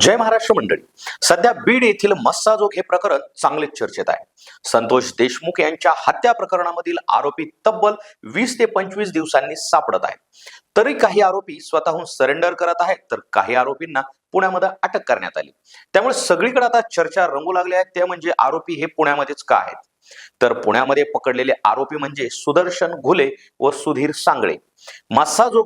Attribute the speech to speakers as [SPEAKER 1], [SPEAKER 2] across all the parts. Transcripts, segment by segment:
[SPEAKER 1] जय महाराष्ट्र मंडळी. सध्या बीड येथील मस्साजोग हे प्रकरण चांगलेच चर्चेत आहे. संतोष देशमुख यांच्या हत्या प्रकरणामधील आरोपी तब्बल वीस ते पंचवीस दिवसांनी सापडत आहेत तरी काही आरोपी स्वतःहून सरेंडर करत आहेत तर काही आरोपींना पुण्यामध्ये अटक करण्यात आली. त्यामुळे सगळीकडे आता चर्चा रंगू लागल्या आहेत ते म्हणजे आरोपी हे पुण्यामध्येच का आहेत? तर पुण्यामध्ये पकडलेले आरोपी म्हणजे सुदर्शन घुले व सुधीर सांगळे.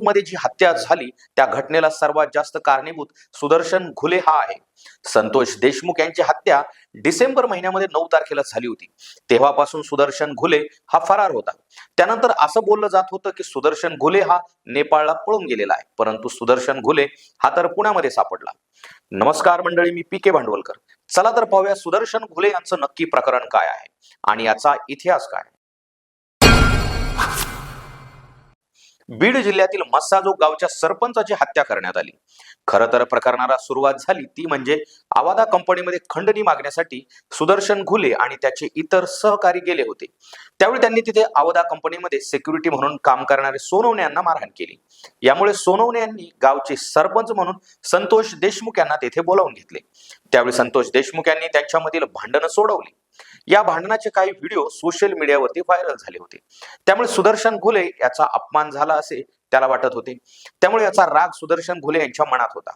[SPEAKER 1] मध्ये जी हत्या झाली त्या घटनेला सर्वात जास्त कारणीभूत सुदर्शन घुले हा आहे. संतोष देशमुख यांची हत्या डिसेंबर महिन्यामध्ये नऊ तारखेला झाली होती. तेव्हापासून सुदर्शन घुले हा फरार होता. त्यानंतर असं बोललं जात होतं की सुदर्शन घुले हा नेपाळला पळून गेलेला आहे परंतु सुदर्शन घुले हा तर पुण्यामध्ये सापडला. नमस्कार मंडळी मी पी के भांडवलकर. चला तर पाहूया सुदर्शन घुले यांचं नक्की प्रकरण काय आहे आणि याचा इतिहास काय बीड जिल्ह्यातील मस्साजो गावच्या सरपंचाची हत्या करण्यात आली. खरं तर प्रकरणाला सुरुवात झाली. ती म्हणजे आवादा कंपनीमध्ये खंडणी मागण्यासाठी सुदर्शन घुले आणि त्याचे इतर सहकारी गेले होते. त्यावेळी त्यांनी तिथे आवादा कंपनीमध्ये सिक्युरिटी म्हणून काम करणारे सोनवणे यांना मारहाण केली. यामुळे सोनवणे यांनी गावचे सरपंच म्हणून संतोष देशमुख यांना तेथे बोलावून घेतले. त्यावेळी संतोष देशमुख यांनी त्यांच्यामधील भांडणं सोडवली. या भांडणाचे काही व्हिडिओ सोशल मीडियावरती व्हायरल झाले होते. त्यामुळे सुदर्शन घुले याचा अपमान झाला असे त्याला वाटत होते. त्यामुळे याचा राग सुदर्शन घुले यांच्या मनात होता.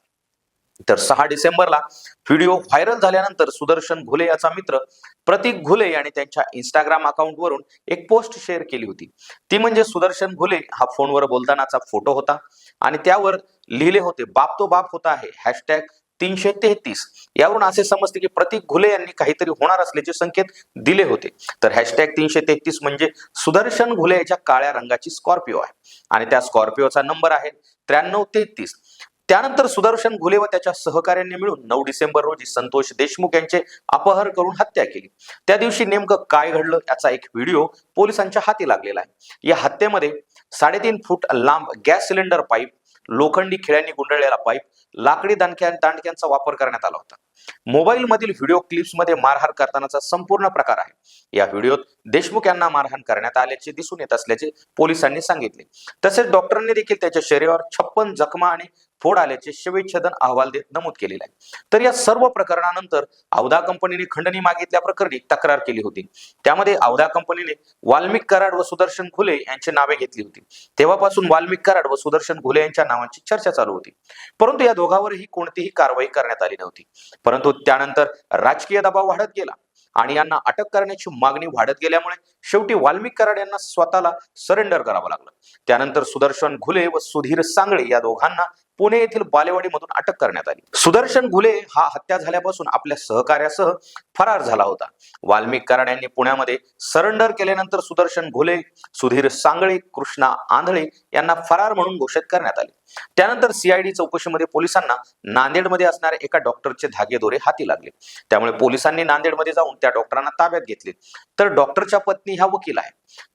[SPEAKER 1] तर सहा डिसेंबरला व्हिडिओ व्हायरल झाल्यानंतर सुदर्शन घुले याचा मित्र प्रतीक घुले याने त्यांच्या इंस्टाग्राम अकाउंटवरून एक पोस्ट शेअर केली होती. ती म्हणजे सुदर्शन घुले हा फोनवर बोलतानाचा फोटो होता. आणि त्यावर लिहिले होते बाप तो बाप होता आहे. हॅशटॅग तीनशे तेहतीस. यावरून असे समजते की प्रतीक घुले यांनी काहीतरी होणार असल्याचे संकेत दिले होते. तर हॅशटॅग तीनशे तेहतीस म्हणजे सुदर्शन घुले याच्या काळ्या रंगाची स्कॉर्पिओ आहे. आणि त्या स्कॉर्पिओचा नंबर आहे त्र्याण्णव तेहतीस. त्यानंतर सुदर्शन घुले व त्याच्या सहकाऱ्यांनी मिळून नऊ डिसेंबर रोजी संतोष देशमुख यांचे अपहर करून हत्या केली. त्या दिवशी नेमकं काय घडलं याचा एक व्हिडिओ पोलिसांच्या हाती लागलेला आहे. या हत्येमध्ये साडेतीन फूट लांब गॅस सिलेंडर पाईप लोखंडी खिळ्यांनी गुंडळलेला पाईप लाकडी दांडक्या दांडक्यांचा वापर करण्यात आला होता. मोबाईल मधील व्हिडिओ क्लिप्समध्ये मारहाण करतानाचा संपूर्ण प्रकार आहे. या व्हिडिओत देशमुख यांना मारहाण करण्यात आल्याचे दिसून येत असल्याचे पोलिसांनी सांगितले. तसेच डॉक्टरांनी देखील त्याच्या शरीरावर छप्पन जखमा आणि फोड आल्याचे शवच्छेदन अहवाल देत नमूद केलेला आहे. तर या सर्व प्रकरणानंतर अवधा कंपनीने खंडणी मागितल्या प्रकरणी तक्रार केली होती. त्यामध्ये अवधा कंपनीने वाल्मिक कराड व सुदर्शन घुले यांची नावे घेतली होती. तेव्हापासून वाल्मिक कराड व सुदर्शन घुले यांच्या नावांची चर्चा चालू होती. परंतु या दोघांवरही कोणतीही कारवाई करण्यात आली नव्हती. परंतु त्यानंतर राजकीय दबाव वाढत गेला आणि यांना अटक करण्याची मागणी वाढत गेल्यामुळे शेवटी वाल्मिक कराड यांना स्वतःला सरेंडर करावं लागलं. त्यानंतर सुदर्शन घुले व सुधीर सांगळे या दोघांना पुणे येथील बालेवाडीमधून अटक करण्यात आली. सुदर्शन घुले हा हत्या झाल्यापासून आपल्या सहकार्यासह फरार झाला होता. वाल्मिक कराड यांनी पुण्यामध्ये सरेंडर केल्यानंतर सुदर्शन घुले सुधीर सांगळे कृष्णा आंधळे यांना फरार म्हणून घोषित करण्यात आले. त्यानंतर सीआयडी चौकशीमध्ये पोलिसांना नांदेडमध्ये असणाऱ्या एका डॉक्टरचे धागेदोरे हाती लागले. त्यामुळे पोलिसांनी नांदेडमध्ये जाऊन त्या डॉक्टरांना ताब्यात घेतले. तर डॉक्टरच्या पत्नी ह्या वकील आहे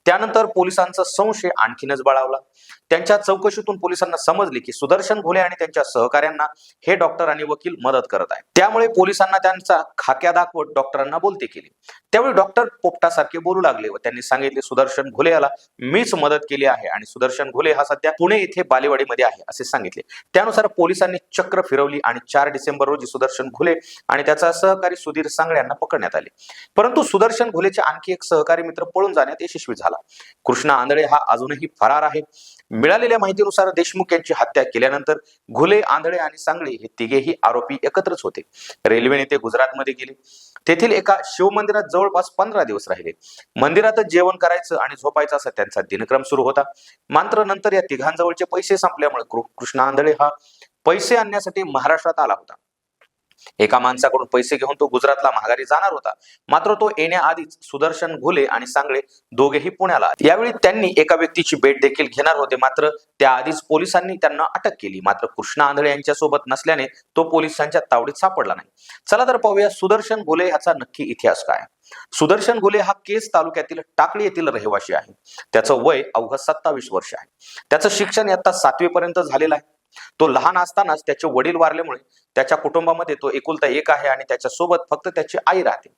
[SPEAKER 1] त्यानंतर पोलिसांचा संशय आणखीनच बळावला. त्यांच्या चौकशीतून पोलिसांना समजले की सुदर्शन घोले आणि त्यांच्या सहकाऱ्यांना हे डॉक्टर आणि वकील मदत करत आहेत. त्यामुळे पोलिसांना त्यांचा खाक्या दाखवत डॉक्टरांना बोलते केली. त्यावेळी डॉक्टर पोपटासारखे बोलू लागले व त्यांनी सांगितले सुदर्शन घोले याला मीच मदत केली आहे आणि सुदर्शन घोले हा सध्या पुणे येथे बालेवाडीमध्ये आहे असे सांगितले. त्यानुसार पोलिसांनी चक्र फिरवली आणि चार डिसेंबर रोजी सुदर्शन घुले आणि त्याचा सहकारी सुधीर सांगळे यांना पकडण्यात आले. परंतु सुदर्शन घुलेचे आणखी एक सहकारी मित्र पळून जाण्यात यशस्वी झाला. कृष्णा आंधळे हा अजूनही फरार आहे. मिळालेल्या माहितीनुसार देशमुख यांची हत्या केल्यानंतर घुले आंधळे आणि सांगळे हे तिघेही आरोपी एकत्रच होते. रेल्वेने ते गुजरातमध्ये गेले. तेथील एका शिवमंदिरात जवळपास पंधरा दिवस राहिले. मंदिरातच जेवण करायचं आणि झोपायचं असा त्यांचा दिनक्रम सुरू होता. मात्र नंतर या तिघांजवळचे पैसे संपल्यामुळे कृष्णा आंधळे हा पैसे आणण्यासाठी महाराष्ट्रात आला होता. एका माणसाकडून पैसे घेऊन तो गुजरातला माघारी जाणार होता. मात्र तो येण्याआधीच सुदर्शन घुले आणि सांगळे दोघेही पुण्याला यावेळी त्यांनी एका व्यक्तीची भेट देखील घेणार होते. मात्र त्याआधीच पोलिसांनी त्यांना अटक केली. मात्र कृष्णा आंधळे यांच्या सोबत नसल्याने तो पोलिसांच्या तावडीत सापडला नाही. चला तर पाहूया सुदर्शन घुले ह्याचा नक्की इतिहास काय सुदर्शन घुले हा केस तालुक्यातील टाकळी येथील रहिवासी आहे. त्याचं वय अवघं सत्तावीस वर्ष आहे. त्याचं शिक्षण इयत्ता सातवी पर्यंत झालेलं आहे. तो लहान असतानाच त्याचे वडील वारल्यामुळे त्याच्या कुटुंबामध्ये तो एकुलता एक आहे आणि त्याच्यासोबत फक्त त्याची आई राहते.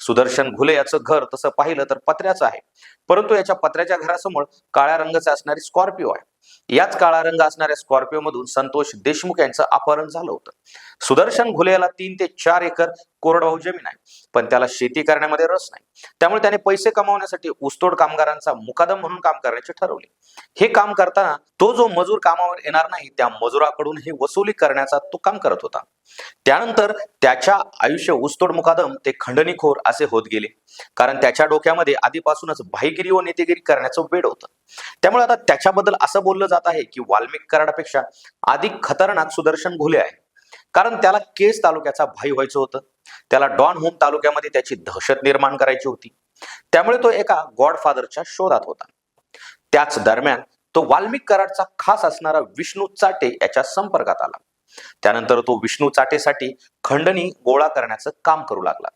[SPEAKER 1] सुदर्शन घुले याचं घर तसं पाहिलं तर पत्र्याचं आहे. परंतु याच्या पत्र्याच्या घरासमोर काळ्या रंगाचे असणारी स्कॉर्पिओ आहे. याच काळा रंग असणाऱ्या स्कॉर्पिओ मधून संतोष देशमुख यांचं अपहरण झालं होतं. सुदर्शन घुले याला तीन ते चार एकर कोरडवाहू जमीन आहे. पण त्याला शेती करण्यामध्ये रस नाही. त्यामुळे त्याने पैसे कमावण्यासाठी ऊसतोड कामगारांचा मुकादम म्हणून काम करण्याचे ठरवले. हे काम करताना तो जो मजूर कामावर येणार नाही त्या मजुराकडून हे वसुली करण्याचा तो काम करत होता. त्यानंतर त्याच्या आयुष्य ऊसतोड मुकादम ते खंडणीखोर असे होत गेले. कारण त्याच्या डोक्यामध्ये आधीपासूनच भाईगिरी व नेतेगिरी करण्याचं वेड होतं. त्यामुळे आता त्याच्याबद्दल असं बोललं जात आहे की वाल्मिक कराडापेक्षा अधिक खतरनाक सुदर्शन घोले आहे. कारण त्याला केस तालुक्याचा भाई व्हायचं होतं. त्याला डॉन होम तालुक्यामध्ये त्याची दहशत निर्माण करायची होती. त्यामुळे तो एका गॉडफादरच्या शोधात होता. त्याच दरम्यान तो वाल्मिक कराडचा खास असणारा विष्णू चाटे याच्या संपर्कात आला. त्यानंतर तो विष्णू चाटेसाठी खंडणी गोळा करण्याचं काम करू लागला.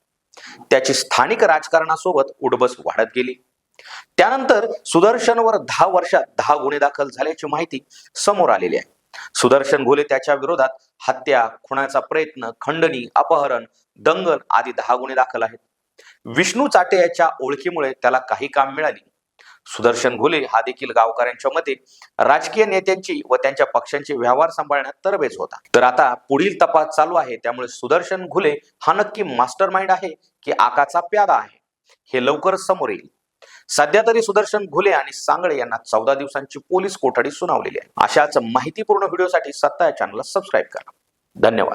[SPEAKER 1] त्याची स्थानिक राजकारणासोबत उडबस वाढत गेली. त्यानंतर सुदर्शनवर दहा वर्षात दहा गुन्हे दाखल झाल्याची माहिती समोर आलेली आहे. सुदर्शन घोले त्याच्या विरोधात हत्या खुणाचा प्रयत्न खंडणी अपहरण दंगल आदी दहा गुन्हे दाखल आहेत. विष्णू चाटे याच्या ओळखीमुळे त्याला काही काम मिळाली. सुदर्शन घोले हा देखील गावकऱ्यांच्या मते राजकीय नेत्यांची व त्यांच्या पक्षांचे व्यवहार सांभाळण्यात तरबेज होता. तर आता पुढील तपास चालू आहे त्यामुळे सुदर्शन घुले हा नक्की मास्टर माइंड आहे की आकाचा प्यादा आहे हे लवकरच समोर येईल. सध्या तरी सुदर्शन घुले आणि सांगळे यांना चौदा दिवसांची पोलीस कोठडी सुनावलेली आहे. अशाच माहितीपूर्ण व्हिडिओसाठी सत्ता या चॅनलला सबस्क्राईब करा. धन्यवाद.